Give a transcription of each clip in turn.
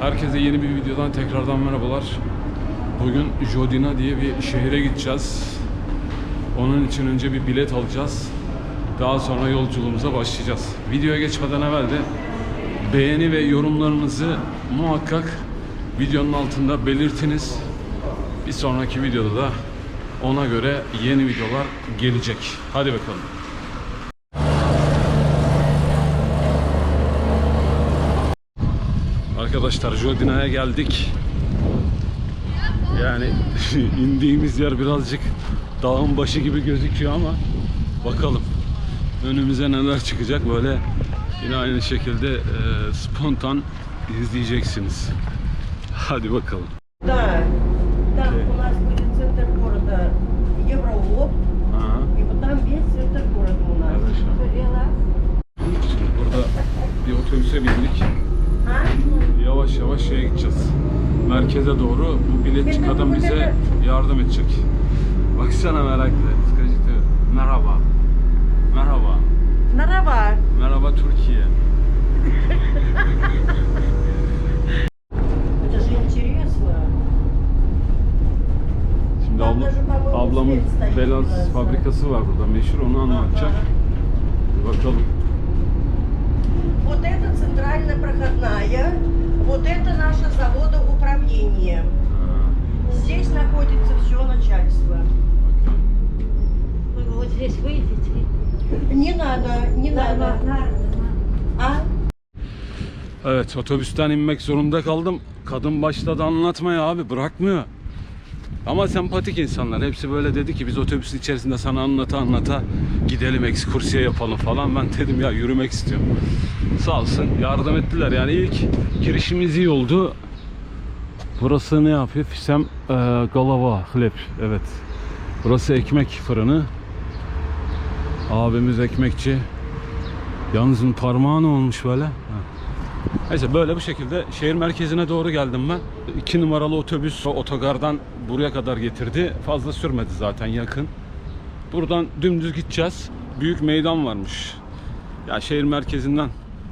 Herkese yeni bir videodan tekrardan merhabalar. Bugün Jodina diye bir şehire gideceğiz. Onun için önce bir bilet alacağız. Daha sonra yolculuğumuza başlayacağız. Videoya geçmeden evvel de beğeni ve yorumlarınızı muhakkak videonun altında belirtiniz. Bir sonraki videoda da ona göre yeni videolar gelecek. Hadi bakalım. Arkadaşlar Jodina'ya geldik. Yani indiğimiz yer birazcık dağın başı gibi gözüküyor ama bakalım önümüze neler çıkacak böyle yine aynı şekilde e, spontan izleyeceksiniz. Hadi bakalım. Да, там Окей. у нас будет центр города Евроуоп, Aha. и вот там весь центр города у нас. Şimdi burada bir otobüse bindik. Merkeze doğru bu biletçi kadın bize yardım edecek. Baksana meraklı. Skacıtı. Merhaba. Merhaba. Merhaba. Merhaba Türkiye. Это же интересно. Şimdi abla, ablamın Belaz fabrikası var burada meşhur onu anlatacak. Bir bakalım. Вот это центральная проходная, вот это наше заводоуправление. Ha, Здесь находится все начальство. okey. Вы вот здесь выйдете. Не надо, не надо. А? Evet otobüsten inmek zorunda kaldım. Kadın başladı anlatmaya abi bırakmıyor. Ama sempatik insanlar. Hepsi böyle dedi ki biz otobüsün içerisinde sana anlata anlata gidelim ekskursiye yapalım falan. Ben dedim ya yürümek istiyorum. Sağ olsun yardım ettiler. Yani ilk girişimiz iyi oldu. Burası ne yapıyor? Fisem e, Galava Hleb. Evet. Burası ekmek fırını. Abimiz ekmekçi. Yalnız parmağı ne olmuş böyle? Neyse böyle bu şekilde şehir merkezine doğru geldim ben. 2 numaralı otobüs otogardan buraya kadar getirdi. Fazla sürmedi zaten yakın. Buradan dümdüz gideceğiz. Büyük meydan varmış. Ya şehir merkezinden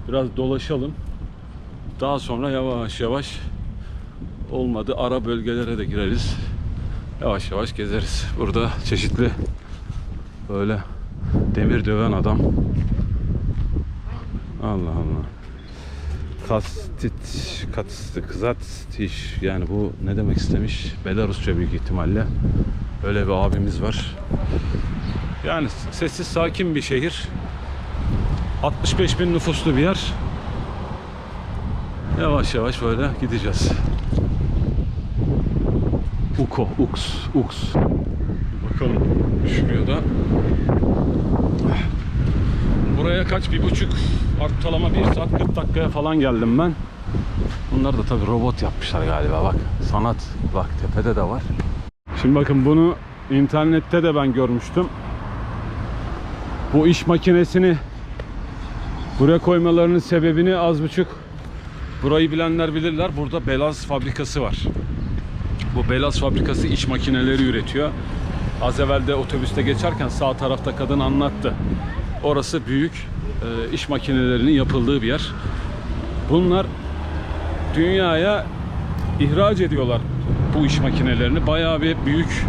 biraz dolaşalım. Daha sonra yavaş yavaş olmadı ara bölgelere de gireriz. Yavaş yavaş gezeriz. Burada çeşitli böyle demir döven adam. Allah Allah. Kastit, kastit, kızatiş yani bu ne demek istemiş? Belarusça büyük ihtimalle. Öyle bir abimiz var. Yani sessiz sakin bir şehir. 65 bin nüfuslu bir yer. Yavaş yavaş böyle gideceğiz. Uko, Ux, Ux. Bakalım düşmüyor da. Buraya kaç bir buçuk ortalama bir saat 40 dakikaya falan geldim ben. Bunlar da tabi robot yapmışlar galiba bak. Sanat bak tepede de var. Şimdi bakın bunu internette de ben görmüştüm. Bu iş makinesini buraya koymalarının sebebini az buçuk burayı bilenler bilirler. Burada Belaz fabrikası var. Bu Belaz fabrikası iş makineleri üretiyor. Az evvel de otobüste geçerken sağ tarafta kadın anlattı. Orası büyük e, iş makinelerinin yapıldığı bir yer. Bunlar dünyaya ihraç ediyorlar bu iş makinelerini. Bayağı bir büyük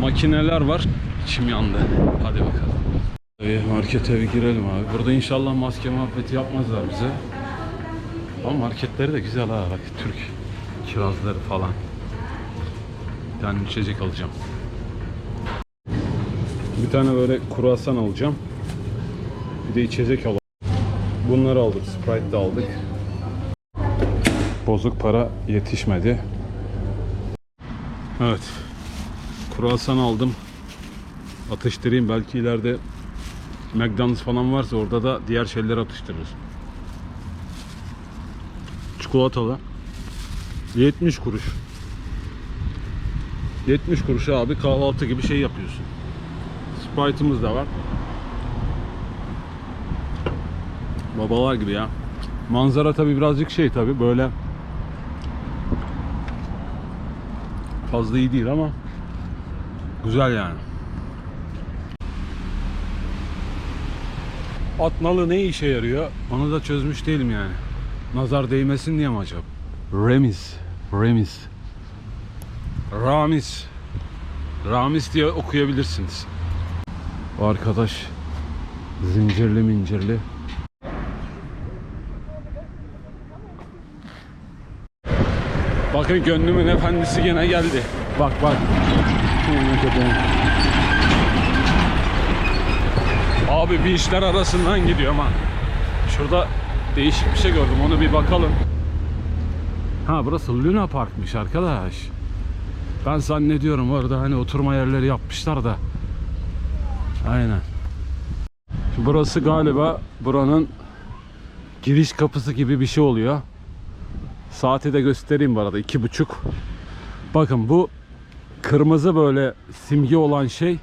makineler var. İçim yandı. Hadi bakalım. Markete bir girelim abi. Burada inşallah maske muhabbeti yapmazlar bize. Ama marketleri de güzel ha bak Türk kirazları falan. Tane içecek alacağım. Bir tane böyle kruvasan alacağım. Bir de içecek alalım. Bunları aldık. Sprite de aldık. Bozuk para yetişmedi. Evet. Kruvasan aldım. Atıştırayım. Belki ileride McDonald's falan varsa orada da diğer şeyleri atıştırırız. Çikolatalı. 70 kuruş. 70 kuruş abi kahvaltı gibi şey yapıyorsun. Sprite'ımız da var. Babalar gibi ya. Manzara tabi birazcık şey tabi böyle fazla iyi değil ama güzel yani. At nalı ne işe yarıyor? Onu da çözmüş değilim yani. Nazar değmesin diye mi acaba? Remiz. Remiz. Ramiz. Ramiz diye okuyabilirsiniz. O arkadaş zincirli mincirli. Bakın gönlümün efendisi gene geldi. Bak bak. Abi bir işler arasından gidiyor ama şurada değişik bir şey gördüm onu bir bakalım. Ha burası Luna Park'mış arkadaş. Ben zannediyorum orada hani oturma yerleri yapmışlar da. Aynen. Burası galiba buranın giriş kapısı gibi bir şey oluyor. Saati de göstereyim bu arada iki buçuk. Bakın bu kırmızı böyle simge olan şey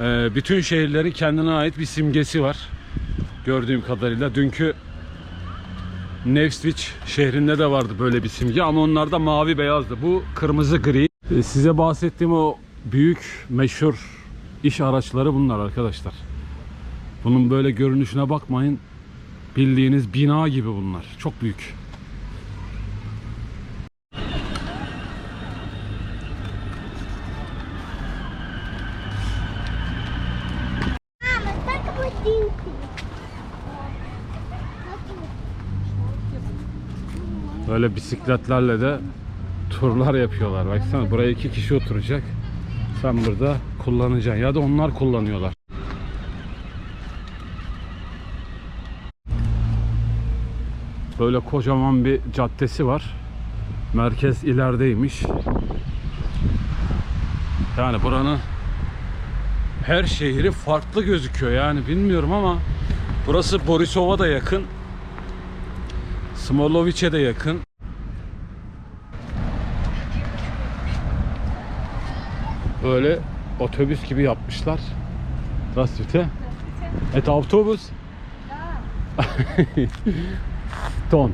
e, bütün şehirlerin kendine ait bir simgesi var. Gördüğüm kadarıyla dünkü Nevsviç şehrinde de vardı böyle bir simge ama onlar da mavi beyazdı. Bu kırmızı gri. E, Size bahsettiğim o büyük meşhur iş araçları bunlar arkadaşlar. Bunun böyle görünüşüne bakmayın. Bildiğiniz bina gibi bunlar. Çok büyük. Böyle bisikletlerle de turlar yapıyorlar. Baksana buraya iki kişi oturacak. Sen burada kullanacaksın ya da onlar kullanıyorlar. Böyle kocaman bir caddesi var. Merkez ilerideymiş. Yani buranın her şehri farklı gözüküyor yani bilmiyorum ama burası Borisov'a da yakın. Smoloviç'e de yakın. Böyle otobüs gibi yapmışlar. Was? Et otobüs? Ton.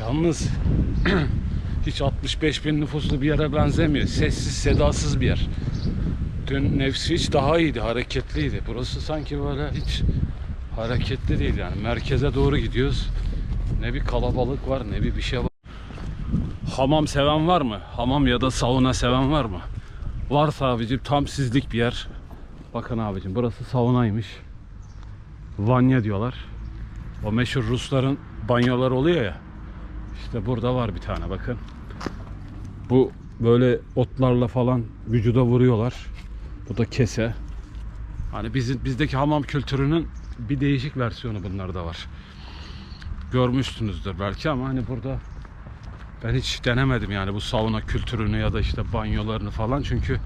Yalnız hiç 65 bin nüfuslu bir yere benzemiyor. Sessiz, sedasız bir yer. Dün nefsi hiç daha iyiydi, hareketliydi. Burası sanki böyle hiç hareketli değil yani. Merkeze doğru gidiyoruz. Ne bir kalabalık var ne bir bir şey var. Hamam seven var mı? Hamam ya da sauna seven var mı? Varsa abicim tam sizlik bir yer. Bakın abicim burası saunaymış. Vanya diyorlar. O meşhur Rusların banyoları oluyor ya. İşte burada var bir tane bakın. Bu böyle otlarla falan vücuda vuruyorlar. Bu da kese. Hani bizim bizdeki hamam kültürünün bir değişik versiyonu bunlarda var. Görmüşsünüzdür belki ama hani burada ben hiç denemedim yani bu sauna kültürünü ya da işte banyolarını falan çünkü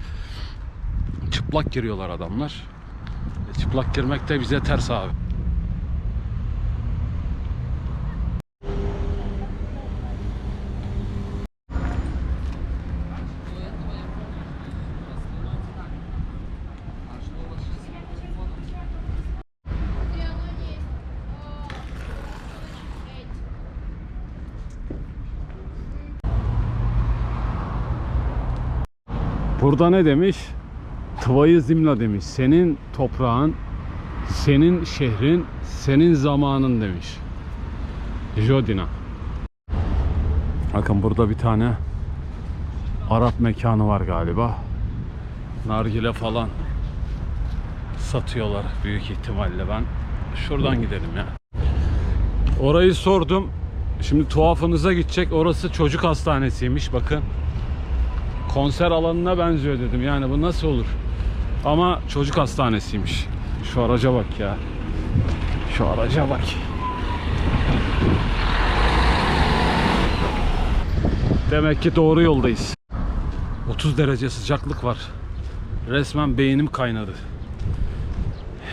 çıplak giriyorlar adamlar. E, çıplak girmek de bize ters abi. Burada ne demiş? Tıvayı zimla demiş. Senin toprağın, senin şehrin, senin zamanın demiş. Jodina. Bakın burada bir tane Arap mekanı var galiba. Nargile falan satıyorlar büyük ihtimalle ben. Şuradan gidelim ya. Orayı sordum. Şimdi tuhafınıza gidecek. Orası çocuk hastanesiymiş bakın konser alanına benziyor dedim. Yani bu nasıl olur? Ama çocuk hastanesiymiş. Şu araca bak ya. Şu araca bak. Demek ki doğru yoldayız. 30 derece sıcaklık var. Resmen beynim kaynadı.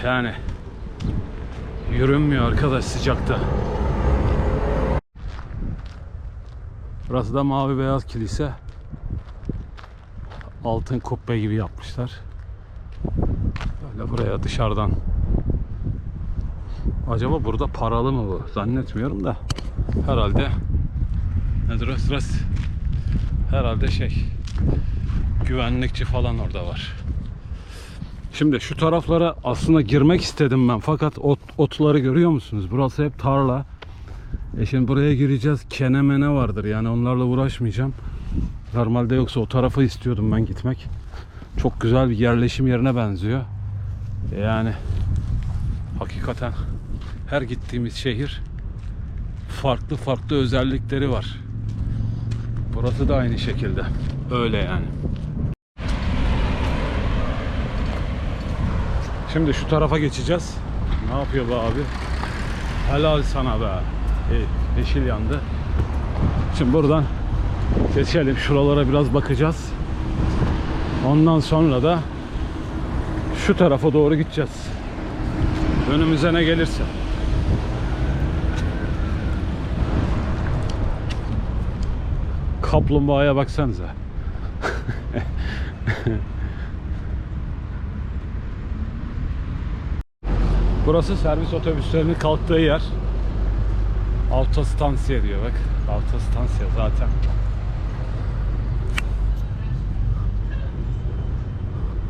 Yani yürünmüyor arkadaş sıcakta. Burası da mavi beyaz kilise altın kubbe gibi yapmışlar. Böyle buraya dışarıdan. Acaba burada paralı mı bu? Zannetmiyorum da. Herhalde nedir o? Herhalde şey güvenlikçi falan orada var. Şimdi şu taraflara aslında girmek istedim ben fakat ot, otları görüyor musunuz? Burası hep tarla. E şimdi buraya gireceğiz. Kenemene vardır yani onlarla uğraşmayacağım. Normalde yoksa o tarafa istiyordum ben gitmek. Çok güzel bir yerleşim yerine benziyor. Yani hakikaten her gittiğimiz şehir farklı farklı özellikleri var. Burası da aynı şekilde. Öyle yani. Şimdi şu tarafa geçeceğiz. Ne yapıyor be abi? Helal sana be. Yeşil yandı. Şimdi buradan geçelim. Şuralara biraz bakacağız. Ondan sonra da şu tarafa doğru gideceğiz. Önümüze ne gelirse. Kaplumbağaya baksanıza. Burası servis otobüslerinin kalktığı yer. Autostansiye diyor bak. Autostansiye zaten.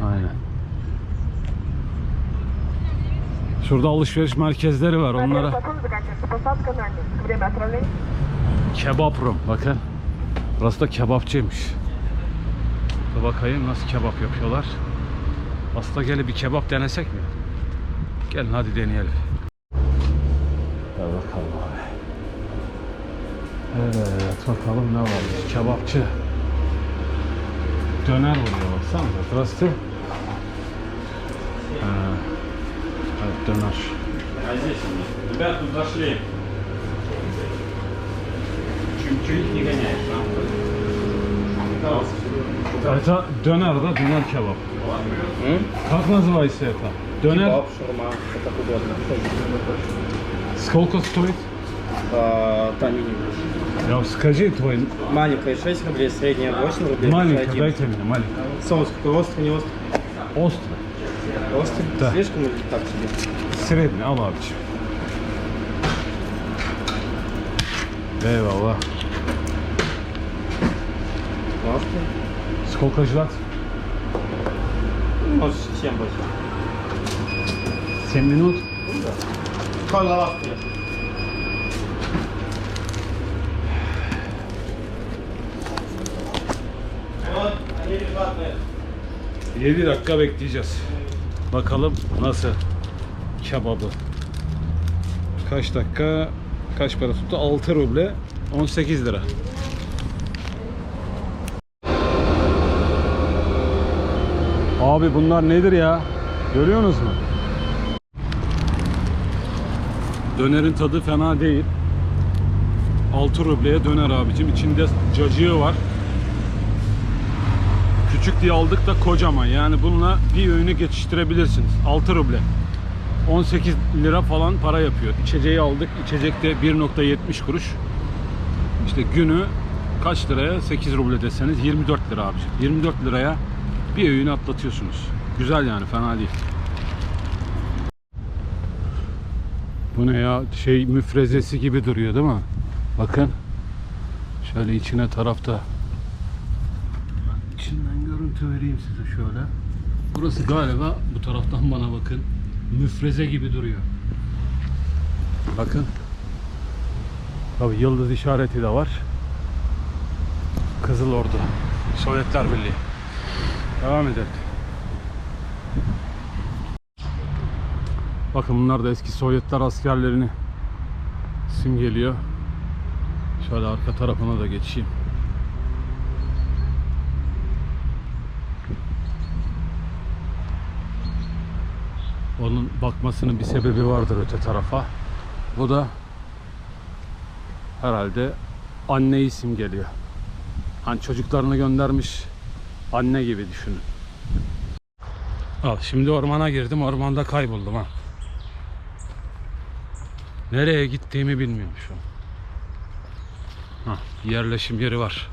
Aynen. Şurada alışveriş merkezleri var onlara. Kebap rum bakın. Burası da kebapçıymış. Dur bakayım nasıl kebap yapıyorlar. Aslında gelip bir kebap denesek mi? Gelin hadi deneyelim. Gel bakalım abi. Evet bakalım ne varmış. Kebapçı. Döner vuruyor baksana. Burası. Ha. Evet döner. А здесь они. Ребят, тут зашли. Чуть-чуть не гоняешь, Это döner da döner kebap. Как называется это? Донер? Кебаб, шаурма, что так удобно. Сколько стоит? А, Та мини. Я скажи твой Маленькая 6 рублей, средняя 8 рублей. маленький, один. дайте мне маленький. Соус какой острый, не? Острый. Острый? Да. Слишком или так себе? Средний al abiciğim. Eyvallah. Острый? Сколько ждать? Может, 7 больше. 7 минут. Сколько лавки? Вот, они лежат на этом. 7 dakika bekleyeceğiz. Bakalım nasıl kebabı. Kaç dakika kaç para tuttu? 6 ruble 18 lira. Abi bunlar nedir ya? Görüyorsunuz mu? Dönerin tadı fena değil. 6 rubleye döner abicim. İçinde cacığı var. Küçük diye aldık da kocaman. Yani bununla bir öğünü geçiştirebilirsiniz. 6 ruble. 18 lira falan para yapıyor. İçeceği aldık. İçecekte 1.70 kuruş. İşte günü kaç liraya? 8 ruble deseniz 24 lira abi. 24 liraya bir öğünü atlatıyorsunuz. Güzel yani fena değil. Bu ne ya? Şey müfrezesi gibi duruyor değil mi? Bakın. Şöyle içine tarafta İçinden görüntü vereyim size şöyle. Burası galiba bu taraftan bana bakın. Müfreze gibi duruyor. Bakın. Tabi yıldız işareti de var. Kızıl Ordu. Sovyetler Birliği. Devam edelim. Bakın bunlar da eski Sovyetler askerlerini simgeliyor. Şöyle arka tarafına da geçeyim. Onun bakmasının bir sebebi vardır öte tarafa. Bu da herhalde anneyi simgeliyor. Hani çocuklarını göndermiş anne gibi düşünün. Al şimdi ormana girdim ormanda kayboldum ha. Nereye gittiğimi bilmiyorum şu an. Ha, yerleşim yeri var.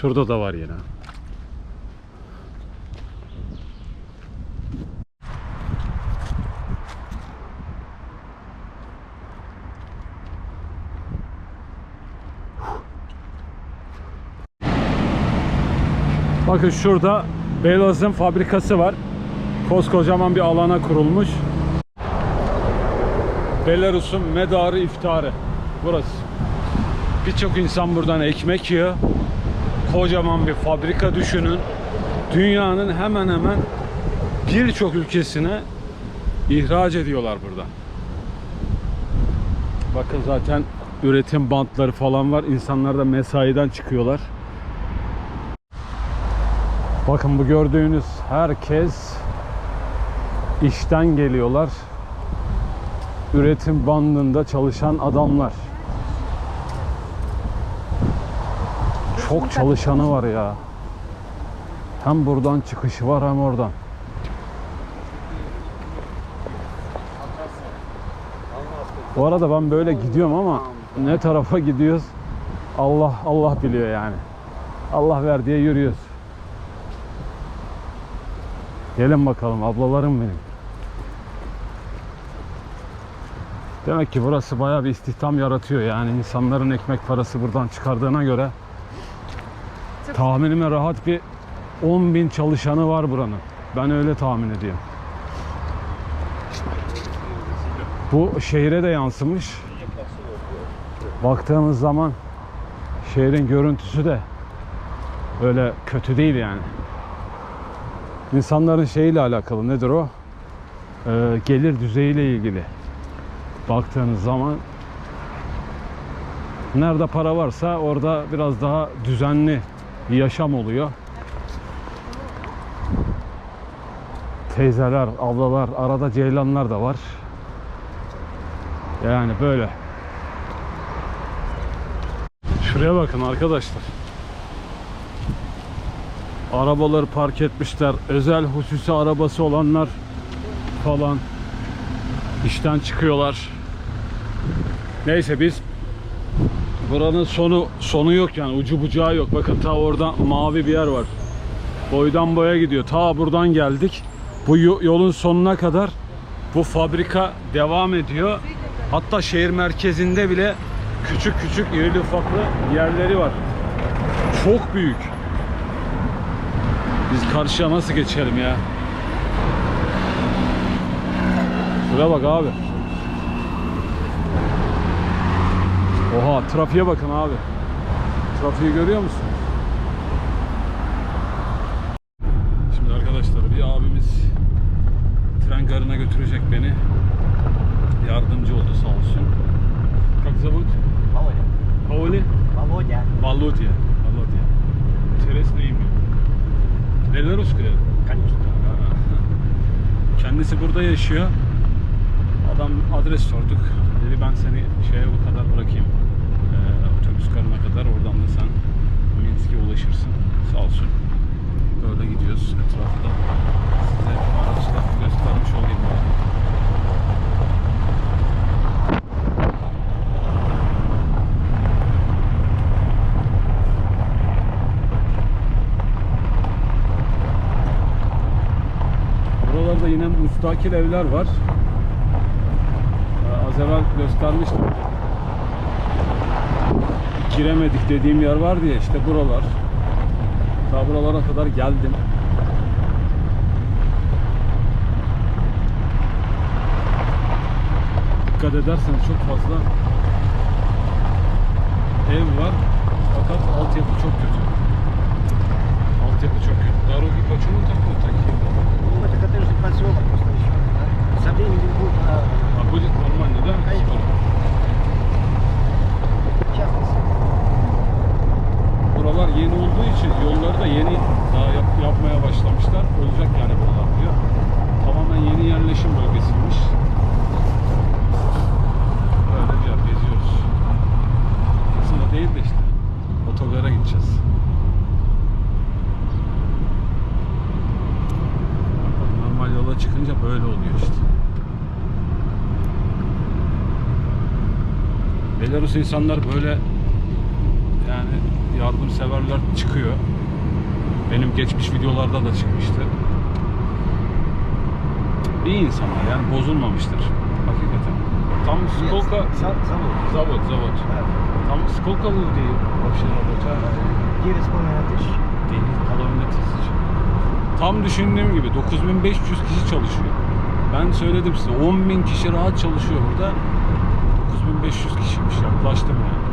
Şurada da var yine. Bakın şurada Beylaz'ın fabrikası var. Koskocaman bir alana kurulmuş. Belarus'un medarı iftarı. Burası. Birçok insan buradan ekmek yiyor. Kocaman bir fabrika düşünün. Dünyanın hemen hemen birçok ülkesine ihraç ediyorlar buradan. Bakın zaten üretim bantları falan var. İnsanlar da mesaiden çıkıyorlar. Bakın bu gördüğünüz herkes işten geliyorlar. Üretim bandında çalışan adamlar. Çok çalışanı var ya. Hem buradan çıkışı var hem oradan. Bu arada ben böyle gidiyorum ama ne tarafa gidiyoruz Allah Allah biliyor yani. Allah ver diye yürüyoruz. Gelin bakalım ablalarım benim. Demek ki burası bayağı bir istihdam yaratıyor yani insanların ekmek parası buradan çıkardığına göre tahminime rahat bir 10 bin çalışanı var buranın. Ben öyle tahmin ediyorum. Bu şehire de yansımış. Baktığımız zaman şehrin görüntüsü de öyle kötü değil yani. İnsanların şeyiyle alakalı nedir o? Ee, gelir düzeyiyle ilgili. Baktığınız zaman nerede para varsa orada biraz daha düzenli yaşam oluyor. Teyzeler, ablalar, arada ceylanlar da var. Yani böyle. Şuraya bakın arkadaşlar. Arabaları park etmişler. Özel hususi arabası olanlar falan işten çıkıyorlar. Neyse biz buranın sonu sonu yok yani ucu bucağı yok. Bakın ta orada mavi bir yer var. Boydan boya gidiyor. Ta buradan geldik. Bu yo- yolun sonuna kadar bu fabrika devam ediyor. Hatta şehir merkezinde bile küçük küçük irili ufaklı yerleri var. Çok büyük. Biz karşıya nasıl geçelim ya? Şuraya bak abi. Oha trafiğe bakın abi. Trafiği görüyor musun? Şimdi arkadaşlar bir abimiz tren garına götürecek beni. Yardımcı oldu sağ olsun. Как зовут? Володя. Паули? Володя. Володя. Володя. Интересное имя. Belarus'ta. Конечно. Kendisi burada yaşıyor. Adam adres sorduk. Dedi ben seni şeye bu kadar bırakayım. Garına kadar. Oradan da sen Minsk'e ulaşırsın. Sağ olsun. Böyle gidiyoruz. Etrafı da size araçla göstermiş olayım. Böyle. Buralarda yine müstakil evler var. Ee, Az evvel göstermiştim Giremedik dediğim yer var diye işte buralar. Ta buralara kadar geldim. Dikkat ederseniz çok fazla ev var. Fakat altyapı çok kötü. Altyapı çok kötü. Дороги почему такой такие? Ну, это коттеджный поселок просто еще. да. Со временем будет а, А будет нормально, да? Конечно. Скоро? частный Buralar yeni olduğu için yolları da yeni daha yap- yapmaya başlamışlar. Olacak yani buralar diyor. Tamamen yeni yerleşim bölgesiymiş. Böyle diyor, geziyoruz. Aslında değil de işte. Otogara gideceğiz. Normal yola çıkınca böyle oluyor işte. Belarus insanlar böyle yani yardımseverler çıkıyor. Benim geçmiş videolarda da çıkmıştı. İyi insanlar yani bozulmamıştır. Hakikaten. Там сколько... Завод. Завод, завод. Да. Там сколько людей вообще работает? Девять с половиной тысяч. Kalabilmetiz için. Tam düşündüğüm gibi 9500 kişi çalışıyor. Ben söyledim size 10.000 kişi rahat çalışıyor burada. 9500 kişiymiş yaklaştım yani.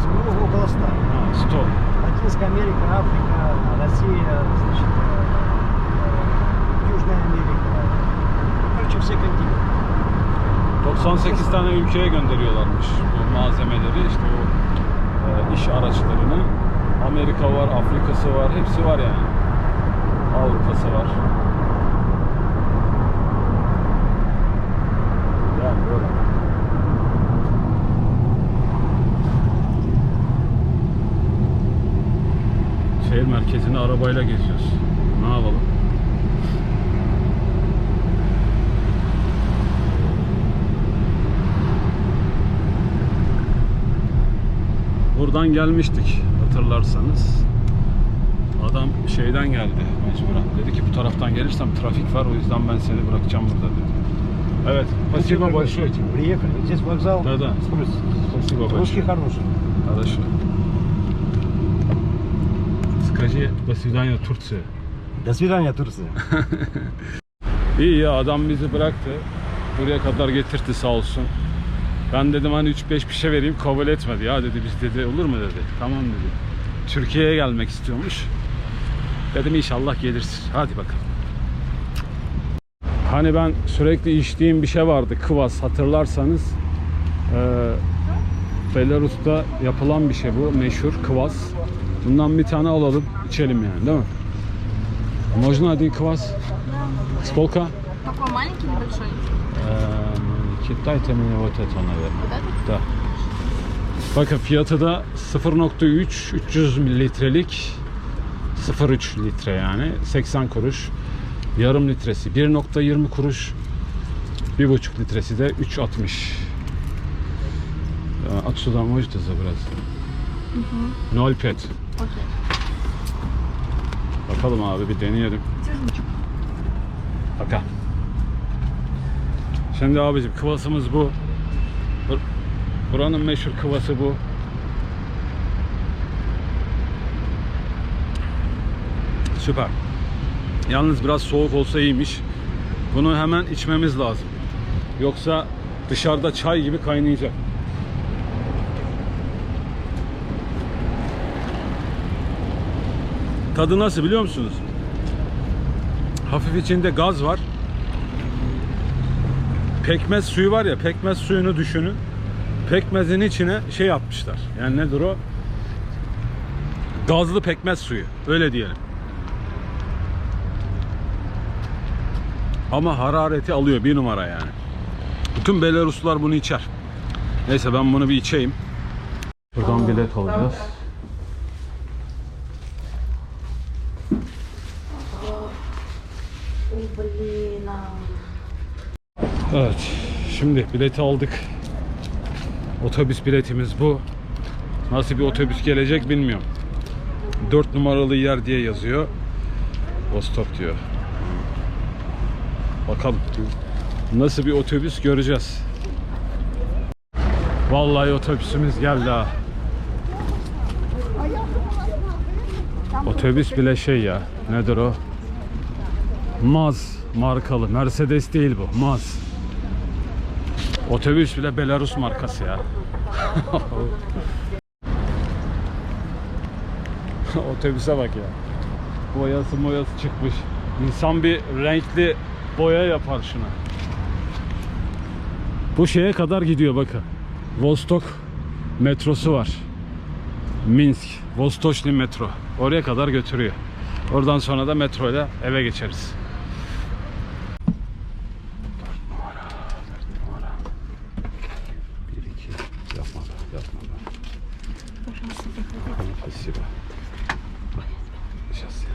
98, ну около 100. Ha, stop. Латинская Америка, Африка, Россия, значит, э, Южная Америка. Короче, все континенты. 98 tane ülkeye gönderiyorlarmış bu malzemeleri işte o e, iş araçlarını. Amerika var, Afrika'sı var, hepsi var yani. Avrupa'sı var. Şehir merkezini arabayla geziyoruz. Ne yapalım? Buradan gelmiştik hatırlarsanız. Adam şeyden geldi mecburen. Dedi ki bu taraftan gelirsem trafik var o yüzden ben seni bırakacağım burada dedi. Evet. Спасибо большое. Приехали. Здесь вокзал. Да-да. Спасибо Русский большое. хороший. Хорошо. Скажи до свидания Турция. До свидания, Турция. İyi ya adam bizi bıraktı. Buraya kadar getirdi sağ olsun. Ben dedim hani 3-5 bir şey vereyim kabul etmedi. Ya dedi biz dedi olur mu dedi. Tamam dedi. Türkiye'ye gelmek istiyormuş. Dedim inşallah gelirsin. Hadi bakalım. Hani ben sürekli içtiğim bir şey vardı. Kıvas hatırlarsanız. Ee, Belarus'ta yapılan bir şey bu. Meşhur kıvas. Bundan bir tane alalım. içelim yani değil mi? Можно один квас? Сколько? Такой маленький, небольшой. Eee, Китай'te mi вот это, наверное. Вот этот? Da. Bakın fiyatı da 0.3 300 mililitrelik 0.3 litre yani 80 kuruş. Yarım litresi 1.20 kuruş. 1.5 litresi de 3.60. Ee, Отсюда можете забрать? 0.5. Okey. Bakalım abi bir deneyelim. Bakalım. Şimdi abicim kıvasımız bu. Buranın meşhur kıvası bu. Süper. Yalnız biraz soğuk olsa iyiymiş. Bunu hemen içmemiz lazım. Yoksa dışarıda çay gibi kaynayacak. Tadı nasıl biliyor musunuz? Hafif içinde gaz var. Pekmez suyu var ya, pekmez suyunu düşünün. Pekmezin içine şey yapmışlar. Yani nedir o? Gazlı pekmez suyu. Öyle diyelim. Ama harareti alıyor bir numara yani. Bütün Belaruslular bunu içer. Neyse ben bunu bir içeyim. Buradan bilet alacağız. Evet. Şimdi bileti aldık. Otobüs biletimiz bu. Nasıl bir otobüs gelecek bilmiyorum. 4 numaralı yer diye yazıyor. Vostok diyor. Bakalım. Nasıl bir otobüs göreceğiz. Vallahi otobüsümüz geldi ha. Otobüs bile şey ya. Nedir o? Maz markalı. Mercedes değil bu. Maz. Otobüs bile Belarus markası ya. Otobüse bak ya. Boyası moyası çıkmış. İnsan bir renkli boya yapar şuna. Bu şeye kadar gidiyor bakın. Vostok metrosu var. Minsk, Vostochny metro. Oraya kadar götürüyor. Oradan sonra da metro eve geçeriz. Bir iki yapma be, yapma be. Tamam, Спасибо. Сейчас ya.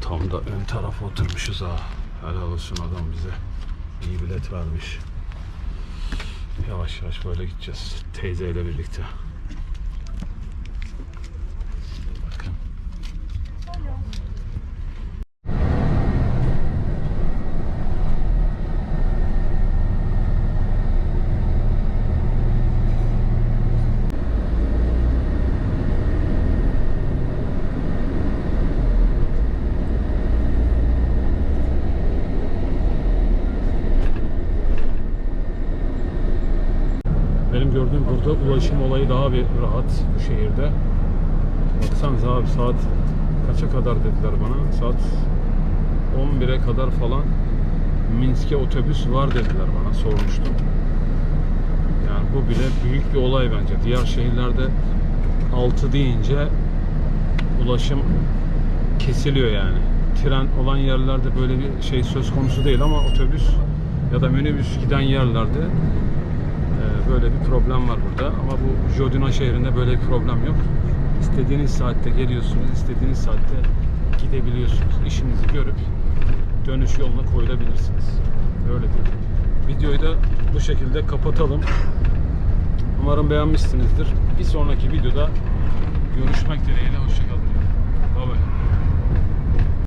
Tam da ön tarafa oturmuşuz ha. Helal olsun adam bize. iyi bilet vermiş. Yavaş yavaş böyle gideceğiz. Teyzeyle birlikte. Ulaşım olayı daha bir rahat bu şehirde. Baksanıza abi saat kaça kadar dediler bana. Saat 11'e kadar falan Minsk'e otobüs var dediler bana sormuştum. Yani bu bile büyük bir olay bence. Diğer şehirlerde 6 deyince ulaşım kesiliyor yani. Tren olan yerlerde böyle bir şey söz konusu değil ama otobüs ya da minibüs giden yerlerde böyle bir problem var burada. Ama bu Jodina şehrinde böyle bir problem yok. İstediğiniz saatte geliyorsunuz, istediğiniz saatte gidebiliyorsunuz. İşinizi görüp dönüş yoluna koyulabilirsiniz. Öyle değil. Videoyu da bu şekilde kapatalım. Umarım beğenmişsinizdir. Bir sonraki videoda görüşmek dileğiyle.